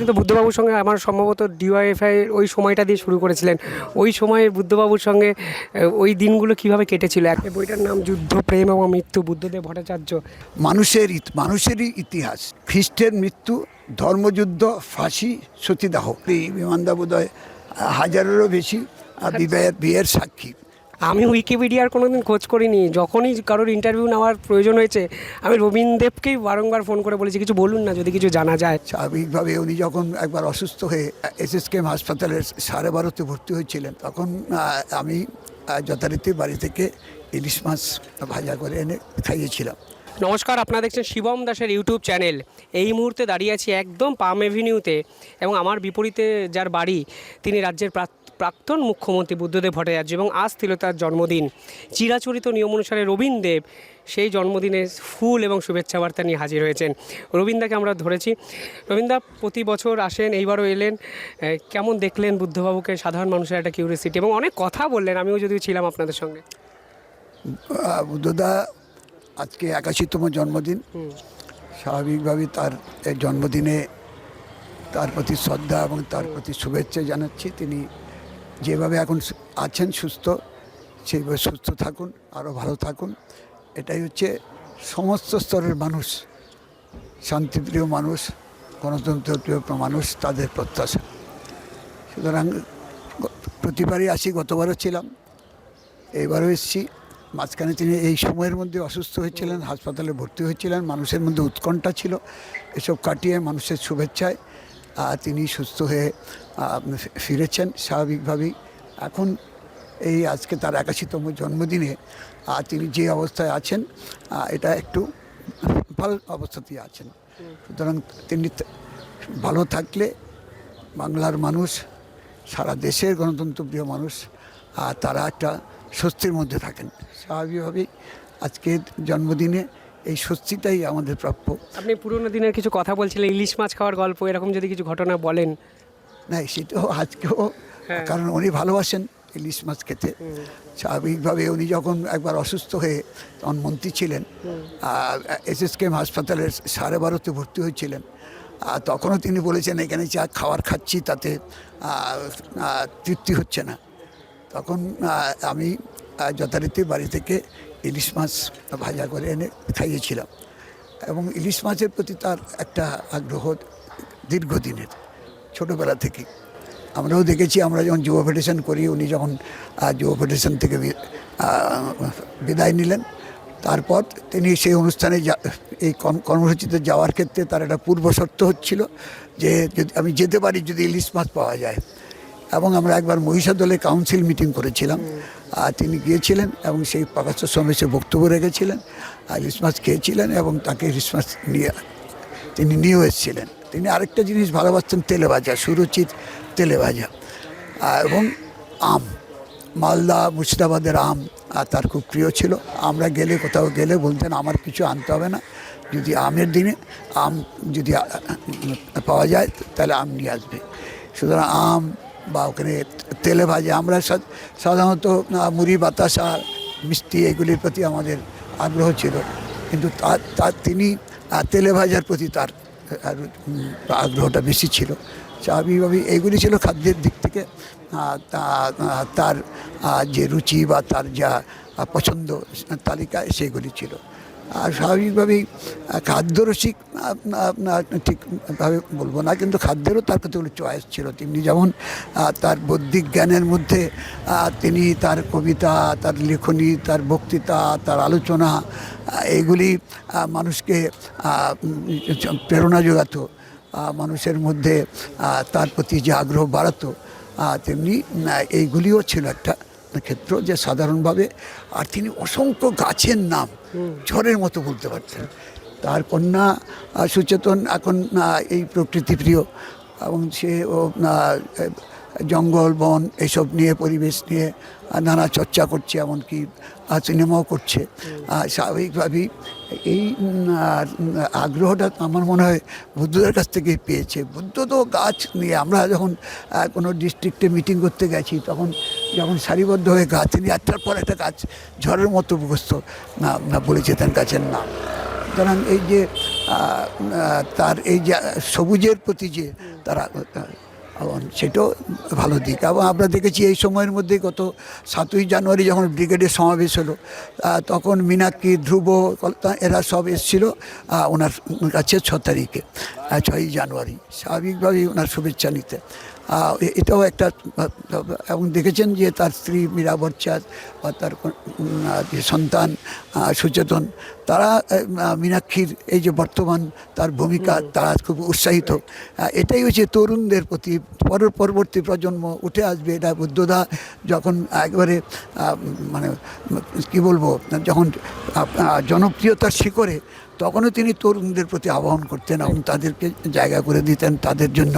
আপনি তো বুদ্ধবাবুর সঙ্গে আমার সম্ভবত ডিওয়াইএফআই ওই সময়টা দিয়ে শুরু করেছিলেন। ওই সময়ে বুদ্ধবাবুর সঙ্গে ওই দিনগুলো কীভাবে কেটেছিল? এক বইটার নাম যুদ্ধ প্রেম এবং মৃত্যু বুদ্ধদেব ভট্টাচার্য। মানুষের মানুষেরই ইতিহাস। খ্রিস্টের মৃত্যু ধর্মযুদ্ধ ফাঁসি সতীদাহ। এই বিমানদা বোধহয় হাজারেরও বেশি বিবাহের বিয়ের সাক্ষী। আমি উইকিপিডিয়ার কোনোদিন খোঁজ করিনি। যখনই কারোর ইন্টারভিউ নেওয়ার প্রয়োজন হয়েছে আমি রবীন্দ্রদেবকেই বারংবার ফোন করে বলেছি কিছু বলুন না যদি কিছু জানা যায়। স্বাভাবিকভাবে উনি যখন একবার অসুস্থ হয়ে এসএসকেএম হাসপাতালের সাড়ে বারোতে ভর্তি হয়েছিলেন তখন আমি যথারীতি বাড়ি থেকে ইলিশ মাছ ভাজা করে এনে খাইয়েছিলাম। নমস্কার আপনারা দেখছেন শিবম দাসের ইউটিউব চ্যানেল এই মুহূর্তে দাঁড়িয়ে আছি একদম পাম এভিনিউতে এবং আমার বিপরীতে যার বাড়ি তিনি রাজ্যের প্রাক- প্রাক্তন মুখ্যমন্ত্রী বুদ্ধদেব ভট্টাচার্য এবং আজ ছিল তার জন্মদিন। চিরাচরিত নিয়ম অনুসারে রবীন্দ্রদেব সেই জন্মদিনে ফুল এবং শুভেচ্ছা বার্তা নিয়ে হাজির হয়েছেন। রবীন্দাকে আমরা ধরেছি। রবীন্দা প্রতি বছর আসেন এইবারও এলেন। কেমন দেখলেন বুদ্ধবাবুকে? সাধারণ মানুষের একটা কিউরিয়াসিটি এবং অনেক কথা বললেন। আমিও যদিও ছিলাম আপনাদের সঙ্গে। বুদ্ধদা আজকে একাশিতম জন্মদিন। স্বাভাবিকভাবেই তার জন্মদিনে তার প্রতি শ্রদ্ধা এবং তার প্রতি শুভেচ্ছা জানাচ্ছি। তিনি যেভাবে এখন আছেন সুস্থ, সেইভাবে সুস্থ থাকুন, আরও ভালো থাকুন। এটাই হচ্ছে সমস্ত স্তরের মানুষ, শান্তিপ্রিয় মানুষ, গণতন্ত্রপ্রিয় মানুষ, তাদের প্রত্যাশা। সুতরাং প্রতিবারই আসি, গতবারও ছিলাম, এইবারও এসেছি। মাঝখানে তিনি এই সময়ের মধ্যে অসুস্থ হয়েছিলেন, হাসপাতালে ভর্তি হয়েছিলেন, মানুষের মধ্যে উৎকণ্ঠা ছিল। এসব কাটিয়ে মানুষের শুভেচ্ছায় তিনি সুস্থ হয়ে ফিরেছেন স্বাভাবিকভাবেই। এখন এই আজকে তার একাশিতম জন্মদিনে তিনি যে অবস্থায় আছেন এটা একটু ভালো অবস্থাতেই আছেন। সুতরাং তিনি ভালো থাকলে বাংলার মানুষ, সারা দেশের গণতন্ত্রপ্রিয় মানুষ তারা একটা স্বস্তির মধ্যে থাকেন। স্বাভাবিকভাবেই আজকের জন্মদিনে এই স্বস্তিটাই আমাদের প্রাপ্য। আপনি পুরোনো দিনের কিছু কথা বলছিলেন ইলিশ মাছ খাওয়ার গল্প এরকম যদি কিছু ঘটনা বলেন। না সেটাও আজকেও হ্যাঁ। কারণ উনি ভালোবাসেন ইলিশ মাছ খেতে। স্বাভাবিকভাবে উনি যখন একবার অসুস্থ হয়ে তখন মন্ত্রী ছিলেন এস এস এসএসকেএম হাসপাতালের সাড়ে বারোতে ভর্তি হয়েছিলেন। আর তখনও তিনি বলেছেন এখানে যা খাবার খাচ্ছি তাতে তৃপ্তি হচ্ছে না। তখন আমি যথারীতি বাড়ি থেকে ইলিশ মাছ ভাজা করে এনে খাইয়েছিলাম। এবং ইলিশ মাছের প্রতি তার একটা আগ্রহ দীর্ঘদিনের, ছোটোবেলা থেকে। আমরাও দেখেছি, আমরা যখন যুব ফেডারেশন করি, উনি যখন যুব ফেডারেশন থেকে বিদায় নিলেন, তারপর তিনি সেই অনুষ্ঠানে এই কর্মসূচিতে যাওয়ার ক্ষেত্রে তার একটা পূর্ব শর্ত হচ্ছিল যে আমি যেতে পারি, যদি ইলিশ মাছ পাওয়া যায় এবং আমরা একবার মহিষাদলে কাউন্সিল মিটিং করেছিলাম। আর তিনি গিয়েছিলেন এবং সেই প্রকাশ্য সমাবেশে বক্তব্য রেখেছিলেন আর মাছ খেয়েছিলেন এবং তাকে মাছ নিয়ে তিনি নিয়েও এসেছিলেন। তিনি আরেকটা জিনিস ভালোবাসতেন তেলে ভাজা সুরুচির তেলে ভাজা এবং আম, মালদা, মুর্শিদাবাদের আম আর তার খুব প্রিয় ছিল। আমরা গেলে কোথাও গেলে বলতেন, আমার কিছু আনতে হবে না। যদি আমের দিনে আম যদি পাওয়া যায়, তাহলে আম নিয়ে আসবে। সুতরাং আম বা ওখানে তেলে ভাজা। আমরা সাধারণত মুড়ি, বাতাসা মিষ্টি এগুলির প্রতি আমাদের আগ্রহ ছিল। কিন্তু তার তিনি তেলে ভাজার প্রতি তার আগ্রহটা বেশি ছিল। স্বাভাবিকভাবেই এইগুলি ছিল খাদ্যের দিক থেকে তার যে রুচি বা তার যা পছন্দ, তালিকায় সেগুলি ছিল। আর স্বাভাবিকভাবেই খাদ্যরসিক আপনার ঠিকভাবে বলব না কিন্তু খাদ্যেরও তার কতগুলো চয়েস ছিল। তিনি যেমন তার বৌদ্ধিক জ্ঞানের মধ্যে তিনি তার কবিতা তার লেখনী তার বক্তৃতা তার আলোচনা আহ, এইগুলি মানুষকে প্রেরণা যোগাতো মানুষের মধ্যে তার প্রতি যে আগ্রহ বাড়াতো তেমনি এইগুলিও ছিল একটা ক্ষেত্র যে সাধারণভাবে আর তিনি অসংখ্য গাছের নাম ঝড়ের মতো বলতে পারছেন তার কন্যা সুচেতন এখন এই প্রকৃতিপ্রিয় এবং সে ও জঙ্গল বন এসব নিয়ে পরিবেশ নিয়ে নানা চর্চা করছে এমনকি সিনেমাও করছে। স্বাভাবিকভাবেই এই আগ্রহটা আমার মনে হয় বুদ্ধদের কাছ থেকেই পেয়েছে। বুদ্ধ তো গাছ নিয়ে আমরা যখন কোনো ডিস্ট্রিক্টে মিটিং করতে গেছি তখন যখন সারিবদ্ধ হয়ে গাছ তিনি একটার পর একটা গাছ ঝড়ের মতো মুখস্থ না বলে যেতেন গাছের নাম। সুতরাং এই যে তার এই যে সবুজের প্রতি যে তারা এবং সেটাও ভালো দিক। এবং আমরা দেখেছি এই সময়ের মধ্যে গত সাতই জানুয়ারি যখন ব্রিগেডের সমাবেশ হলো তখন মীনাক্ষী, ধ্রুব এরা সব এসেছিল ওনার কাছে ছ তারিখে ছয়ই জানুয়ারি। স্বাভাবিকভাবেই ওনার শুভেচ্ছা নিতে। এটাও একটা এবং দেখেছেন যে তার স্ত্রী মীরা ভট্টাচার্য বা তার যে সন্তান সুচেতন তারা মীনাক্ষীর এই যে বর্তমান তার ভূমিকা তারা খুব উৎসাহিত। এটাই হচ্ছে তরুণদের প্রতি পর পরবর্তী প্রজন্ম উঠে আসবে। এটা বুদ্ধদা যখন একবারে মানে কি বলব যখন জনপ্রিয়তার শিখরে তখনও তিনি তরুণদের প্রতি আহ্বান করতেন এবং তাদেরকে জায়গা করে দিতেন তাদের জন্য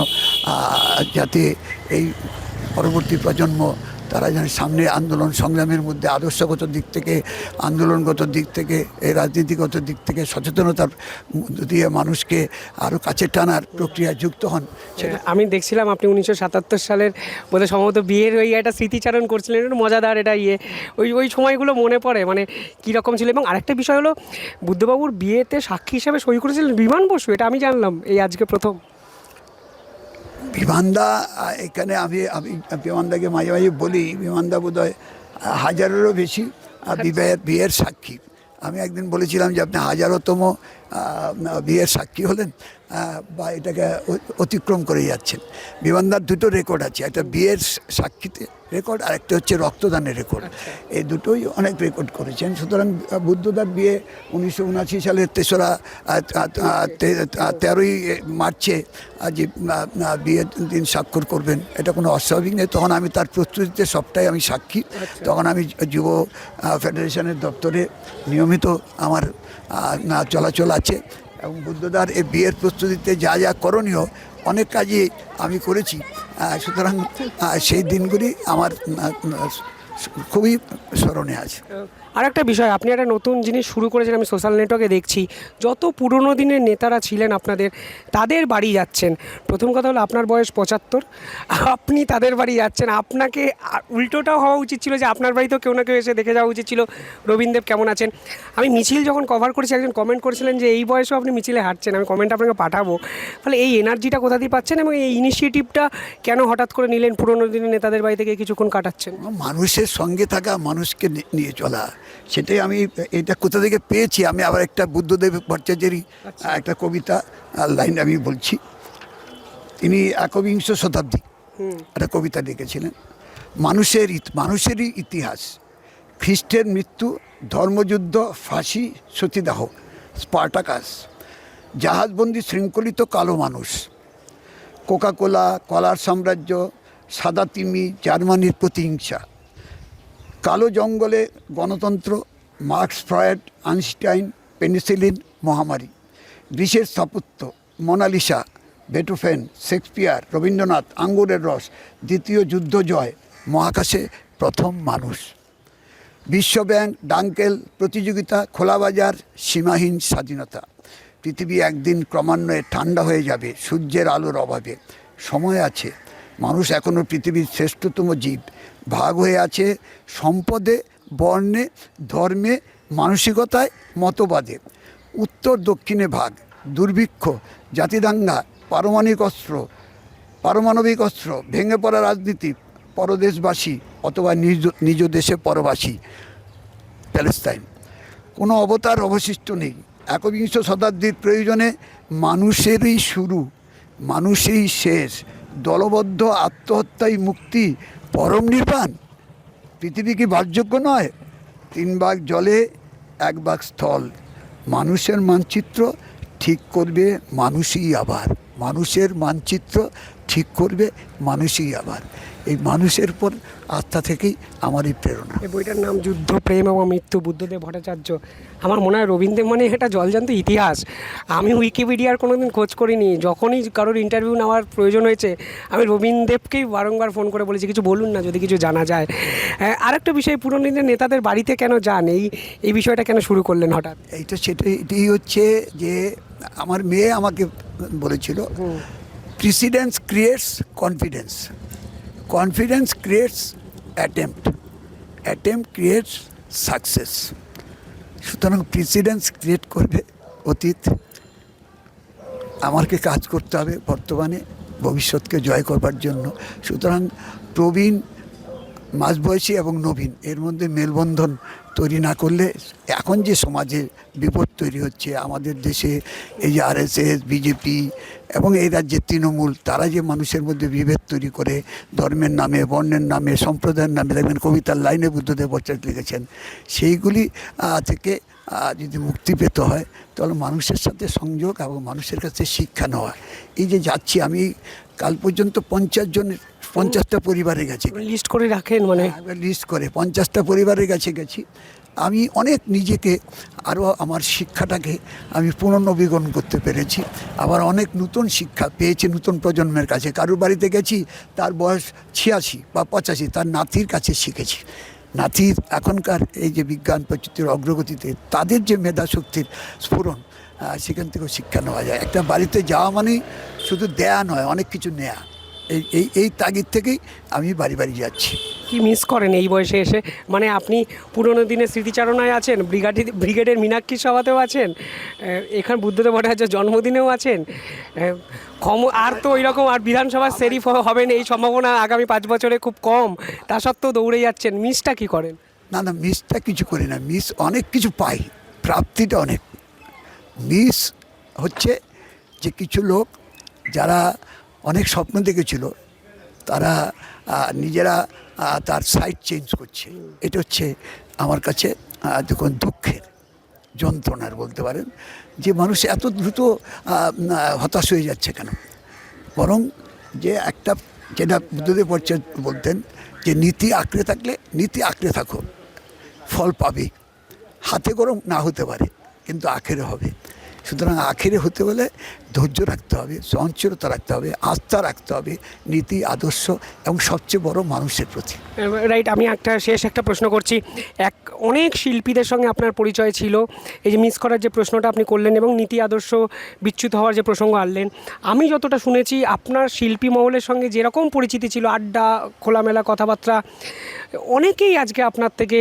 যাতে এই পরবর্তী প্রজন্ম তারা যেন সামনে আন্দোলন সংগ্রামের মধ্যে আদর্শগত দিক থেকে, আন্দোলনগত দিক থেকে এই রাজনীতিগত দিক থেকে সচেতনতার মধ্য দিয়ে মানুষকে আরও কাছে টানার প্রক্রিয়ায় যুক্ত হন। সেটা আমি দেখছিলাম আপনি উনিশশো সাতাত্তর সালের বোধহয় সম্ভবত বিয়ের ওই একটা স্মৃতিচারণ করছিলেন মজাদার এটা ইয়ে। ওই ওই সময়গুলো মনে পড়ে মানে কীরকম ছিল। এবং আরেকটা বিষয় হলো, বুদ্ধবাবুর বিয়েতে সাক্ষী হিসাবে সই করেছিলেন বিমান বসু, এটা আমি জানলাম এই আজকে প্রথম। বিমানদা এখানে আমি আমি বিমানদাকে মাঝে মাঝে বলি বিমানদা বোধ হয় হাজারেরও বেশি আহ, বিবাহের বিয়ের সাক্ষী। আমি একদিন বলেছিলাম যে আপনি হাজারোতম বিয়ের সাক্ষী হলেন। বা এটাকে অতিক্রম করে যাচ্ছেন। বিমানদার দুটো রেকর্ড আছে একটা বিয়ের সাক্ষীতে রেকর্ড আর একটা হচ্ছে রক্তদানের রেকর্ড এই দুটোই অনেক রেকর্ড করেছেন। সুতরাং বুদ্ধদার বিয়ে উনিশশো উনআশি সালের তেসরা তেরোই মার্চে যে বিয়ের দিন স্বাক্ষর করবেন এটা কোনো অস্বাভাবিক নেই তখন আমি তার প্রস্তুতিতে সবটাই আমি সাক্ষী। তখন আমি যুব ফেডারেশনের দপ্তরে নিয়মিত আমার চলাচল আছে। এবং বুদ্ধদার এই বিয়ের প্রস্তুতিতে যা যা করণীয়, অনেক কাজই আমি করেছি। সুতরাং সেই দিনগুলি আমার খুবই স্মরণে আছে। আর একটা বিষয়, আপনি একটা নতুন জিনিস শুরু করেছেন, আমি সোশ্যাল নেটওয়ার্কে দেখছি, যত পুরনো দিনের নেতারা ছিলেন আপনাদের, তাদের বাড়ি যাচ্ছেন। প্রথম কথা হলো আপনার বয়স পঁচাত্তর, আপনি তাদের বাড়ি যাচ্ছেন। আপনাকে উল্টোটাও হওয়া উচিত ছিল যে আপনার বাড়িতেও কেউ না কেউ এসে দেখে যাওয়া উচিত ছিল। রবীন্দ্রদেব কেমন আছেন? আমি মিছিল যখন কভার করেছি, একজন কমেন্ট করেছিলেন যে, এই বয়সেও আপনি মিছিলে হাঁটছেন, আমি কমেন্ট আপনাকে পাঠাবো। ফলে এই এনার্জিটা কোথা দিয়ে পাচ্ছেন এবং এই ইনিশিয়েটিভটা কেন হঠাৎ করে নিলেন পুরনো দিনের নেতাদের বাড়ি থেকে কিছুক্ষণ কাটাচ্ছেন? মানুষের সঙ্গে থাকা, মানুষকে নিয়ে চলা। সেটাই আমি এটা কোথা থেকে পেয়েছি আমি আবার একটা বুদ্ধদেব ভট্টাচার্যেরই একটা কবিতা লাইন আমি বলছি। তিনি একবিংশ শতাব্দী একটা কবিতা লিখেছিলেন মানুষের মানুষেরই ইতিহাস খ্রিস্টের মৃত্যু ধর্মযুদ্ধ ফাঁসি সতীদাহ স্পার্টাকাস জাহাজবন্দি শৃঙ্খলিত কালো মানুষ কোকাকোলা কলার সাম্রাজ্য সাদা তিমি জার্মানির প্রতিহিংসা কালো জঙ্গলে গণতন্ত্র, মার্কস ফ্রয়েড, আইনস্টাইন, পেনিসিলিন মহামারী, গ্রীসের স্থাপত্য, মোনালিসা, বেটোফেন, শেক্সপিয়ার, রবীন্দ্রনাথ, আঙ্গুরের রস, দ্বিতীয় যুদ্ধ জয়, মহাকাশে প্রথম মানুষ। বিশ্বব্যাংক, ডাঙ্কেল, প্রতিযোগিতা খোলা বাজার সীমাহীন স্বাধীনতা। পৃথিবী একদিন ক্রমান্বয়ে ঠান্ডা হয়ে যাবে, সূর্যের আলোর অভাবে। সময় আছে। মানুষ এখনও পৃথিবীর শ্রেষ্ঠতম জীব। ভাগ হয়ে আছে সম্পদে, বর্ণে, ধর্মে, মানসিকতায়, মতবাদে। উত্তর দক্ষিণে ভাগ, দুর্ভিক্ষ, জাতিদাঙ্গা, পারমাণবিক অস্ত্র পারমাণবিক অস্ত্র, ভেঙে পড়া রাজনীতি, পরদেশবাসী অথবা নিজ নিজ দেশে পরবাসী, প্যালেস্তাইন। কোনো অবতার অবশিষ্ট নেই। একবিংশ শতাব্দীর প্রয়োজনে মানুষেরই শুরু মানুষেই শেষ দলবদ্ধ আত্মহত্যাই মুক্তি পরম নির্বাণ। পৃথিবী কি বাসযোগ্য নয়? তিন ভাগ জলে, এক ভাগ স্থল। মানুষের মানচিত্র ঠিক করবে মানুষই আবার। মানুষের মানচিত্র ঠিক করবে মানুষই আবার। এই মানুষের উপর আস্থা থেকেই আমার এই প্রেরণা। এই বইটার নাম যুদ্ধ প্রেম এবং মৃত্যু বুদ্ধদেব ভট্টাচার্য। আমার মনে হয় রবীন্দ্র মানে এটা জলজান্ত ইতিহাস। আমি উইকিপিডিয়ার কোনো দিন খোঁজ করিনি। যখনই কারোর ইন্টারভিউ নেওয়ার প্রয়োজন হয়েছে আমি রবীন্দ্রদেবকেই বারংবার ফোন করে বলেছি কিছু বলুন না যদি কিছু জানা যায়। হ্যাঁ, আরেকটা বিষয় পুরনো দিনের নেতাদের বাড়িতে কেন যান? এই এই বিষয়টা কেন শুরু করলেন হঠাৎ? এইটা সেটাই এটাই হচ্ছে যে আমার মেয়ে আমাকে বলেছিল precedence creates confidence confidence creates attempt attempt creates success সুতরাং প্রেসিডেন্স ক্রিয়েট করবে অতীত। আমাকে কাজ করতে হবে বর্তমানে, ভবিষ্যৎকে জয় করবার জন্য। সুতরাং প্রবীণ মাঝবয়সী এবং নবীন, এর মধ্যে মেলবন্ধন তৈরি না করলে এখন যে সমাজে বিপদ তৈরি হচ্ছে, আমাদের দেশে এই যে আরএসএস, বিজেপি এবং এই রাজ্যের তৃণমূল, তারা যে মানুষের মধ্যে বিভেদ তৈরি করে, ধর্মের নামে, বর্ণের নামে, সম্প্রদায়ের নামে, দেখবেন কবিতার লাইনে বুদ্ধদেব ভট্টাচার্য লিখেছেন, সেইগুলি থেকে যদি মুক্তি পেতে হয়, তাহলে মানুষের সাথে সংযোগ এবং মানুষের কাছে শিক্ষা নেওয়া। এই যে যাচ্ছি আমি, কাল পর্যন্ত পঞ্চাশ জনের পঞ্চাশটা পরিবারে গেছি। লিস্ট করে রাখেন মানে? লিস্ট করে পঞ্চাশটা পরিবারের কাছে গেছি। আমি অনেক নিজেকে আরও আমার শিক্ষাটাকে আমি পুনর্নবীকরণ করতে পেরেছি। আবার অনেক নতুন শিক্ষা পেয়েছি নতুন প্রজন্মের কাছে। কারোর বাড়িতে গেছি তার বয়স ছিয়াশি বা পঁচাশি তার নাতির কাছে শিখেছি। নাতির এখনকার এই যে বিজ্ঞান প্রযুক্তির অগ্রগতিতে তাদের যে মেধাশক্তির স্ফুরণ আহ, সেখান থেকেও শিক্ষা নেওয়া যায়। একটা বাড়িতে যাওয়া মানেই শুধু দেয়া নয় অনেক কিছু নেয়া। এই এই এই তাগিদ থেকেই আমি বাড়ি বাড়ি যাচ্ছি। কি মিস করেন এই বয়সে এসে? মানে আপনি পুরনো দিনের স্মৃতিচারণায় আছেন ব্রিগাডি ব্রিগেডের মীনাক্ষী সভাতেও আছেন এখানে বুদ্ধদেব ভট্টাচার্য জন্মদিনেও আছেন ক্ষম আর তো ওই রকম আর বিধানসভার সেরিফ হবেন এই সম্ভাবনা আগামী পাঁচ বছরে খুব কম তা সত্ত্বেও দৌড়ে যাচ্ছেন মিসটা কি করেন? না না মিসটা কিছু করি না মিস অনেক কিছু পাই প্রাপ্তিটা অনেক। মিস হচ্ছে যে কিছু লোক যারা অনেক স্বপ্ন দেখেছিল। তারা নিজেরা তার সাইড চেঞ্জ করছে। এটা হচ্ছে আমার কাছে দেখুন, দুঃখের যন্ত্রণার বলতে পারেন। যে মানুষ এত দ্রুত হতাশ হয়ে যাচ্ছে কেন? বরং যে একটা, যেটা বুদ্ধদেব ভট্টাচার্য বলতেন যে নীতি আঁকড়ে থাকলে নীতি আঁকড়ে থাকো ফল পাবে। হাতে গরম না হতে পারে, কিন্তু আখেরে হবে। সুতরাং আখেরে হতে হলে ধৈর্য রাখতে হবে, সহনশীলতা রাখতে হবে, আস্থা রাখতে হবে, নীতি, আদর্শ এবং সবচেয়ে বড় মানুষের প্রতি। রাইট, আমি একটা শেষ একটা প্রশ্ন করছি। এক, অনেক শিল্পীদের সঙ্গে আপনার পরিচয় ছিল। এই যে মিস করার যে প্রশ্নটা আপনি করলেন এবং নীতি, আদর্শ, বিচ্যুত হওয়ার যে প্রসঙ্গ আনলেন, আমি যতটা শুনেছি, আপনার শিল্পী মহলের সঙ্গে যেরকম পরিচিতি ছিল, আড্ডা, খোলামেলা কথাবার্তা অনেকেই আজকে আপনার থেকে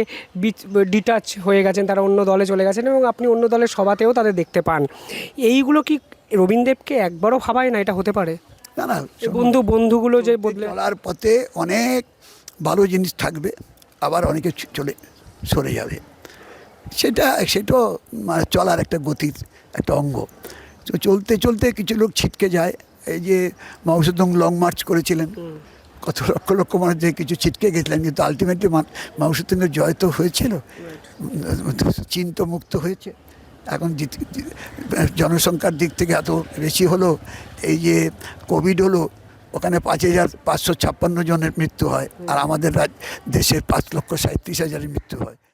ডিটাচ হয়ে গেছেন তারা অন্য দলে চলে গেছেন এবং আপনি অন্য দলের সভাতেও তাদের দেখতে পান। এইগুলো কি রবীন্দ্রদেবকে একবারও ভাবায় না এটা হতে পারে? না না বন্ধু বন্ধুগুলো যে বদলে চলার পথে অনেক ভালো জিনিস থাকবে আবার অনেকে চলে সরে যাবে। সেটা সেটাও মানে চলার একটা গতির একটা অঙ্গ। তো চলতে চলতে কিছু লোক ছিটকে যায়। এই যে মৌসুদং লং মার্চ করেছিলেন। কত লক্ষ লক্ষ মানুষ যে কিছু ছিটকে গেছিলেন, কিন্তু আলটিমেটলি মৌসুদঙ্গের জয় তো হয়েছিল। চীন তো মুক্ত হয়েছে। এখন জনসংখ্যার দিক থেকে এত বেশি হলো, এই যে কোভিড হলো, ওখানে পাঁচ হাজার পাঁচশো ছাপ্পান্ন জনের মৃত্যু হয়, আর আমাদের দেশের পাঁচ লক্ষ সাঁত্রিশ হাজারের মৃত্যু হয়।